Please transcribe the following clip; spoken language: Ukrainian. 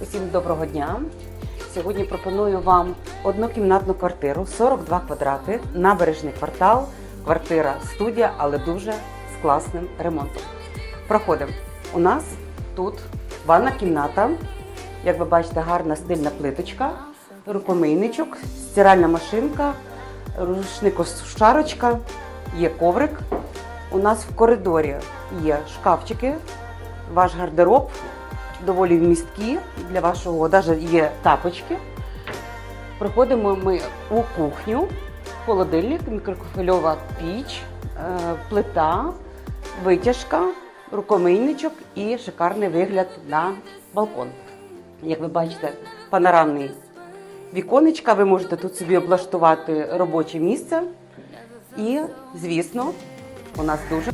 Всім доброго дня. Сьогодні пропоную вам однокімнатну квартиру 42 квадрати, набережний квартал, квартира студія, але дуже з класним ремонтом. Проходимо. У нас тут ванна кімната. Як ви бачите, гарна стильна плиточка, рукомийничок, стиральна машинка, рушникосушарочка, є коврик. У нас в коридорі є шкафчики, ваш гардероб доволі вмісткі для вашого, навіть є тапочки. Проходимо ми у кухню, холодильник, мікрохвильова піч, е, плита, витяжка, рукомийничок і шикарний вигляд на балкон. Як ви бачите, панорамний віконечка, ви можете тут собі облаштувати робоче місце. І, звісно, у нас дуже